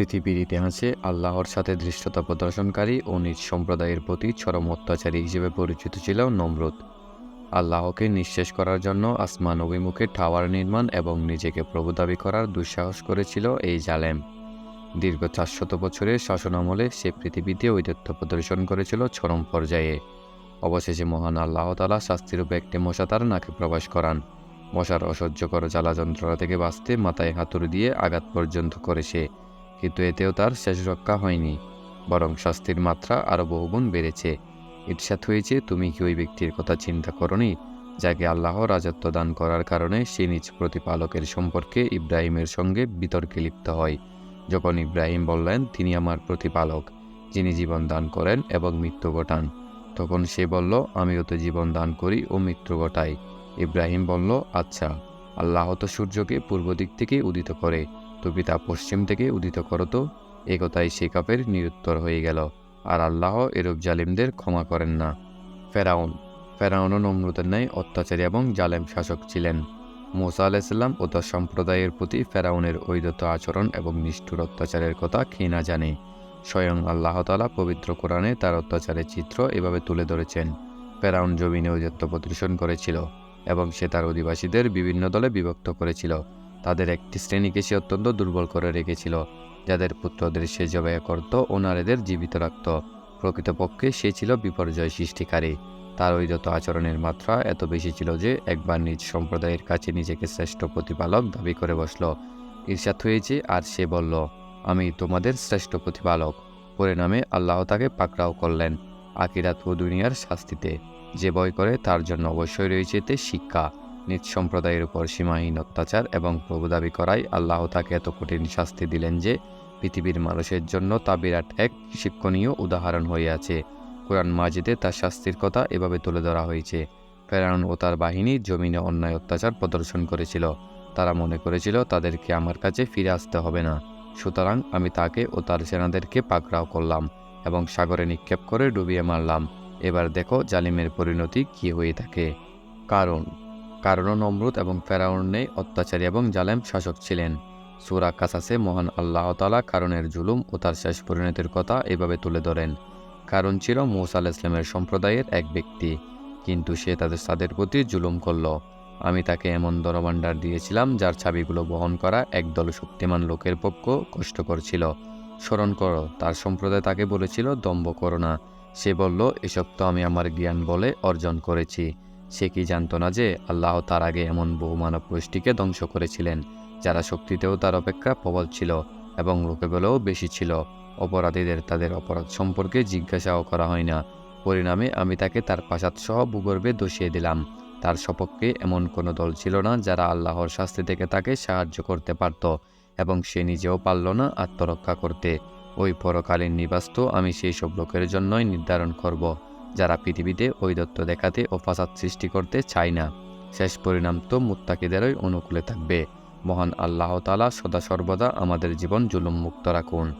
পৃথিবীর ইতিহাসে আল্লাহর সাথে দৃষ্টতা প্রদর্শনকারী ও নিজ সম্প্রদায়ের প্রতি চরম অত্যাচারী হিসেবে পরিচিত ছিল নমরুদ। আল্লাহকে নিঃশেষ করার জন্য আসমান অভিমুখে টাওয়ার নির্মাণ এবং নিজেকে প্রভু দাবি করার দুঃসাহস করেছিল এই জালেম। দীর্ঘ চারশত বছরের শাসনামলে সে পৃথিবীতে ঐদত্য প্রদর্শন করেছিল চরম পর্যায়ে। অবশেষে মহান আল্লাহ তালা শাস্তিরূপে একটি মশা তার নাকে প্রবেশ করান। মশার অসহ্যকর জ্বালা যন্ত্রণা থেকে বাঁচতে মাথায় হাতুড়ি দিয়ে আঘাত পর্যন্ত করে সে। কিন্তু এতেও তার শেষ রক্ষা হয়নি, বরং শাস্তির মাত্রা আরও বহুগুণ বেড়েছে। ঈর্ষাত হয়েছে, তুমি কি ওই ব্যক্তির কথা চিন্তা করনি, যাকে আল্লাহ রাজত্ব দান করার কারণে সে নিজ প্রতিপালকের সম্পর্কে ইব্রাহিমের সঙ্গে বিতর্কে লিপ্ত হয়? যখন ইব্রাহিম বললেন, তিনি আমার প্রতিপালক, যিনি জীবন দান করেন এবং মৃত্যু ঘটান। তখন সে বলল, আমিও তো জীবন দান করি ও মৃত্যু ঘটাই। ইব্রাহিম বলল আচ্ছা আল্লাহ তো সূর্যকে পূর্ব দিক থেকে উদিত করে তুমি তা পশ্চিম থেকে উদিত করো তো এ কথাই সে কাপের নিরুত্তর হয়ে গেল, আর আল্লাহ এরূপ জালিমদের ক্ষমা করেন না। ফেরাউন, ফেরাউনও নমরুদের ন্যায় অত্যাচারী এবং জালেম শাসক ছিলেন। মোসা আলাইসাল্লাম ও তার সম্প্রদায়ের প্রতি ফেরাউনের ঐদত্ত আচরণ এবং নিষ্ঠুর অত্যাচারের কথা না জানে। স্বয়ং আল্লাহ তালা পবিত্র কোরআনে তার অত্যাচারের চিত্র এভাবে তুলে ধরেছেন। ফেরাউন জমিনে ঐদত্য প্রদর্শন করেছিল এবং সে তার অধিবাসীদের বিভিন্ন দলে বিভক্ত করেছিল। তাদের একটি শ্রেণীকে সে অত্যন্ত দুর্বল করে রেখেছিল, যাদের পুত্রদের সে জবাই করত ও নারীদের জীবিত রাখত। প্রকৃতপক্ষে সে ছিল বিপর্যয় সৃষ্টিকারী। তার ঐদত আচরণের মাত্রা এত বেশি ছিল যে একবার নিজ সম্প্রদায়ের কাছে নিজেকে শ্রেষ্ঠ প্রতিপালক দাবি করে বসল। ঈর্ষাত হয়েছে আর সে বলল, আমি তোমাদের শ্রেষ্ঠ প্রতিপালক। পরিণামে আল্লাহ তাকে পাকড়াও করলেন আকিরাত ও দুনিয়ার শাস্তিতে। যে বয় করে তার জন্য অবশ্যই রয়েছে এতে শিক্ষা। নিজ সম্প্রদায়ের উপর সীমাহীন অত্যাচার এবং প্রভু দাবি করায় আল্লাহ তাকে এত কঠিন শাস্তি দিলেন যে পৃথিবীর মানুষের জন্য তা বিরাট এক শিক্ষণীয় উদাহরণ হয়ে আছে। কোরআন মাজিদে তার শাস্তির কথা এভাবে তুলে ধরা হয়েছে। ফেরাউন ও তার বাহিনী জমিনে অন্যায় অত্যাচার প্রদর্শন করেছিল। তারা মনে করেছিল, তাদেরকে আমার কাছে ফিরে আসতে হবে না। সুতরাং আমি তাকে ও তার সেনাদেরকে পাকড়াও করলাম এবং সাগরে নিক্ষেপ করে ডুবিয়ে মারলাম। এবার দেখো জালিমের পরিণতি কি হয়ে থাকে। কারণ কারণ নমরুদ এবং ফেরাউন অত্যাচারী এবং জালেম শাসক ছিলেন। সুরা কাসাসে মহান আল্লাহ তালা কারণের জুলুম ও তার শেষ পরিণতির কথা এভাবে তুলে ধরেন। কারণ ছিল মৌসা আল ইসলামের সম্প্রদায়ের এক ব্যক্তি, কিন্তু সে তাদের তাদের প্রতি জুলুম করল। আমি তাকে এমন দরভাণ্ডার দিয়েছিলাম যার ছাবিগুলো বহন করা একদল শক্তিমান লোকের পক্ষ কষ্টকর ছিল। স্মরণ করো, তার সম্প্রদায় তাকে বলেছিল, দম্ভ করো না। সে বলল, এসব তো আমি আমার জ্ঞান বলে অর্জন করেছি। সে কি জানতো না যে আল্লাহ তার আগে এমন বহু মানব গোষ্ঠীকে ধ্বংস করেছিলেন, যারা শক্তিতেও তার অপেক্ষা প্রবল ছিল এবং লোকে বলেও বেশি ছিল। অপরাধীদের তাদের অপরাধ সম্পর্কে জিজ্ঞাসাও করা হয় না। পরিণামে আমি তাকে তার সহ ভূগর্ভে দোষিয়ে দিলাম। তার সপক্ষে এমন কোনো দল ছিল না যারা আল্লাহর শাস্তি থেকে তাকে সাহায্য করতে পারত এবং সে নিজেও পারল না আত্মরক্ষা করতে। ওই পরকালীন নিবাস তো আমি সেই সব লোকের জন্যই নির্ধারণ করব। যারা পৃথিবীতে ঐদত্ত দত্ত দেখাতে ও ফাসাদ সৃষ্টি করতে চায় না, শেষ পরিণাম তো মুত্তাকিদেরই অনুকূলে থাকবে। মহান আল্লাহ তালা সদা সর্বদা আমাদের জীবন জুলুম মুক্ত রাখুন।